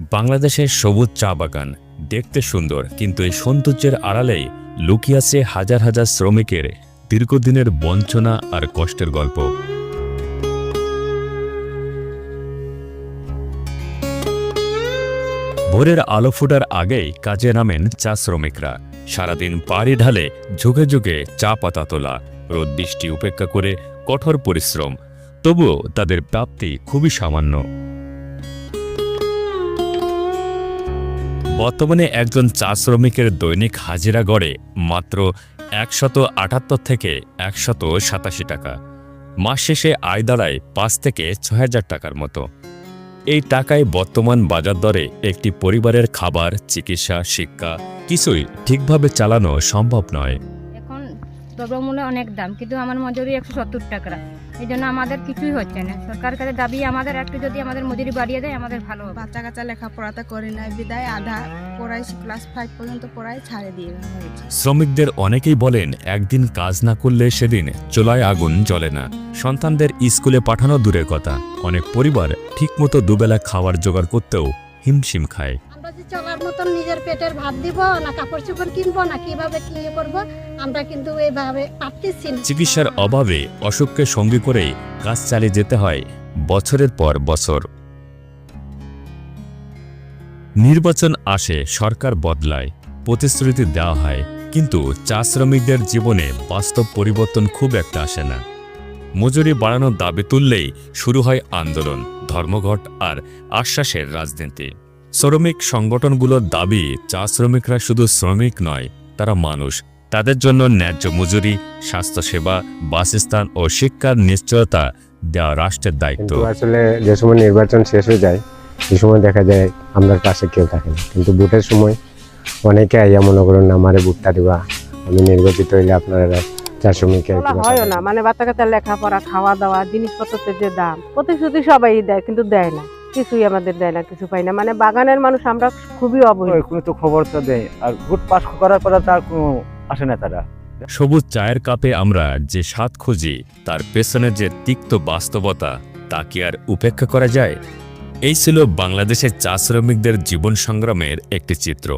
বাংলাদেশের সবুজ চা বাগান। দেখতে সুন্দর, কিন্তু এই সৌন্দর্যের আড়ালেই লুকিয়ে আছে হাজার হাজার শ্রমিকের দীর্ঘদিনের বঞ্চনা আর কষ্টের গল্প। ভোরের আলো ফোটার আগেই কাজে নামেন চা শ্রমিকরা। সারাদিন পাড়ি ঢালে ঝুঁকে ঝুঁকে চা পাতা তোলা, রোদ বৃষ্টি উপেক্ষা করে কঠোর পরিশ্রম, তবুও তাদের প্রাপ্তি খুবই সামান্য। বর্তমানে একজন চা শ্রমিকের দৈনিক হাজিরা গড়ে মাত্র একশত আটাত্তর থেকে একশত সাতাশি টাকা। মাস শেষে আয় দাঁড়ায় পাঁচ থেকে ছ হাজার টাকার মতো। এই টাকায় বর্তমান বাজার দরে একটি পরিবারের খাবার, চিকিৎসা, শিক্ষা কিছুই ঠিকভাবে চালানো সম্ভব নয়। দ্রব্যমূল্য অনেক দাম কিন্তু আমার মজুরি একশো সত্তর টাকা। এই জন্য আমাদের কিছুই হচ্ছে না। সরকার কাছে দাবি আমাদের একটু যদি আমাদের মজুরি বাড়িয়ে দেয় আমাদের ভালো হবে। বাচ্চা কাচ্চা লেখাপড়াতে করে নাই বিদায় আধা পড়াই ক্লাস ফাইভ পর্যন্ত পড়াই ছাড়ে দিয়ে শ্রমিকদের অনেকেই বলেন একদিন কাজ না করলে সেদিন চোলায় আগুন জ্বলে না। সন্তানদের স্কুলে পাঠানো দূরের কথা। অনেক পরিবার ঠিকমতো দুবেলা খাবার জোগাড় করতেও হিমশিম খায়। চলার মতন নিজের পেটের ভাত দিব, না কাপড় চোপড় কিনবো, না কীভাবে কি ইয়ে করব, আমরা কিন্তু এইভাবে পারতেছি চিকিৎসার অভাবে অসুখকে সঙ্গী করেই কাজ চালিয়ে যেতে হয় বছরের পর বছর। নির্বাচন আসে, সরকার বদলায়, প্রতিশ্রুতি দেওয়া হয়, কিন্তু চা শ্রমিকদের জীবনে বাস্তব পরিবর্তন খুব একটা আসে না। মজুরি বাড়ানোর দাবি তুললেই শুরু হয় আন্দোলন, ধর্মঘট আর আশ্বাসের রাজনীতি। শ্রমিক সংগঠনগুলোর দাবি চা শ্রমিকরা শুধু শ্রমিক নয় তারা মানুষ। তাদের জন্য ন্যায্য মজুরি স্বাস্থ্যসেবা বাসস্থান ও শিক্ষার নিশ্চয়তা দেওয়া রাষ্ট্রের দায়িত্ব। আসলে যে সময় নির্বাচন শেষ হয়ে যায় সে সময় দেখা যায় আপনার পাশে কেউ থাকে না। কিন্তু ভোটের সময় অনেকে আইয়া মনে করেন না আমারে ভোটটা দিবা আমি নির্বাচিত হইলে আপনারা শ্রমিকের বলা না মানে বাচ্চা কাচ্চার লেখাপড়া খাওয়া দাওয়া জিনিসপত্রের যে দাম প্রতিশ্রুতি সবাই দেয় কিন্তু দেয় না। কিছুই আমাদের দেয় না কিছু পাই না। মানে বাগানের মানুষ আমরা খুবই কোনো তো খবর তো দেয়। আর ভোট পাস করার পরে তার কোনো আসে না তারা। সবুজ চায়ের কাপে আমরা যে স্বাদ খুঁজি তার পেছনে যে তিক্ত বাস্তবতা তা কি আর উপেক্ষা করা যায়? এই ছিল বাংলাদেশের চা শ্রমিকদের জীবন সংগ্রামের একটি চিত্র।